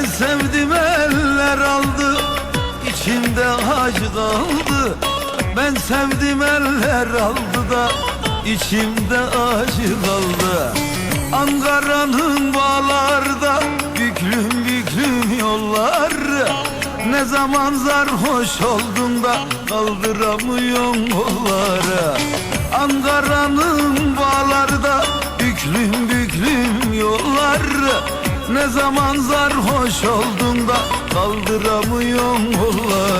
Ben sevdim eller aldı içimde acı daldı. Ben sevdim eller aldı da içimde acı daldı. Ankara'nın bağlarda büklüm büklüm yollar Ne zaman zarhoş oldun da kaldıramıyorsun kolları. Ankara Ne zaman sarhoş oldun da kaldıramıyorsun kolları